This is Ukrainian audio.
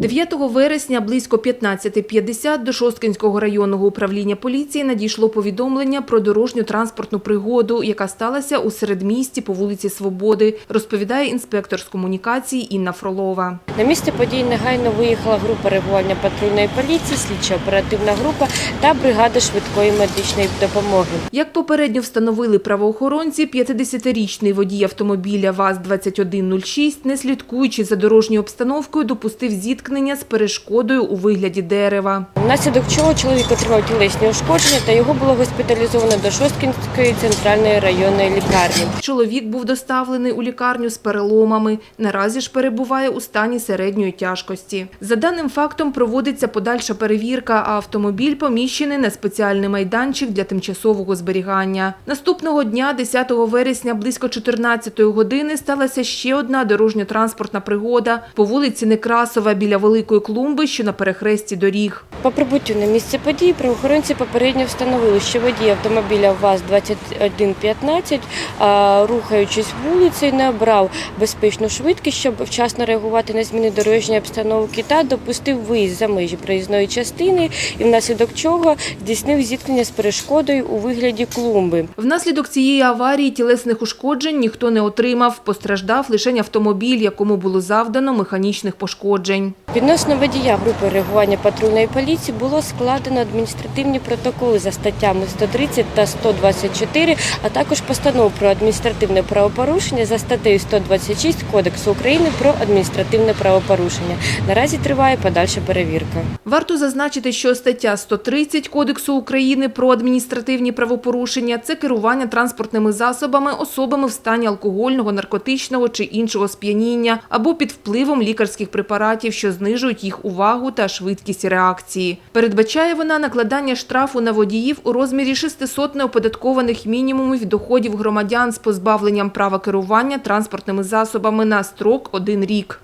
9 вересня близько 15.50 до Шосткинського районного управління поліції надійшло повідомлення про дорожню транспортну пригоду, яка сталася у середмісті по вулиці Свободи, розповідає інспектор з комунікації Інна Фролова. На місце подій негайно виїхала група реагування патрульної поліції, слідчо оперативна група та бригада швидкої медичної допомоги. Як попередньо встановили правоохоронці, 50-річний водій автомобіля ВАЗ-2106, не слідкуючи за дорожньою обстановкою, допустив зіткнення з перешкодою у вигляді дерева. Внаслідок чого чоловік отримав тілесні ушкодження та його було госпіталізовано до Шосткінської центральної районної лікарні. Чоловік був доставлений у лікарню з переломами. Наразі ж перебуває у стані середньої тяжкості. За даним фактом проводиться подальша перевірка, а автомобіль поміщений на спеціальний майданчик для тимчасового зберігання. Наступного дня, 10 вересня, близько 14 години, сталася ще одна дорожньо-транспортна пригода по вулиці Некрасова біля великої клумби, що на перехресті доріг. По прибуттю на місце події правоохоронці попередньо встановили, що водій автомобіля ВАЗ-2115, рухаючись вулицею, не обрав безпечну швидкість, щоб вчасно реагувати на зміни дорожньої обстановки та допустив виїзд за межі проїзної частини, і внаслідок чого здійснив зіткнення з перешкодою у вигляді клумби. Внаслідок цієї аварії тілесних ушкоджень ніхто не отримав. Постраждав лише автомобіль, якому було завдано механічних пошкоджень. Відносно водія групи реагування патрульної поліції було складено адміністративні протоколи за статтями 130 та 124, а також постанову про адміністративне правопорушення за статтею 126 Кодексу України про адміністративне правопорушення. Наразі триває подальша перевірка. Варто зазначити, що стаття 130 Кодексу України про адміністративні правопорушення – це керування транспортними засобами особами в стані алкогольного, наркотичного чи іншого сп'яніння або під впливом лікарських препаратів, що знижують їх увагу та швидкість реакції. Передбачає вона накладання штрафу на водіїв у розмірі 600 неоподаткованих мінімумів доходів громадян з позбавленням права керування транспортними засобами на строк один рік.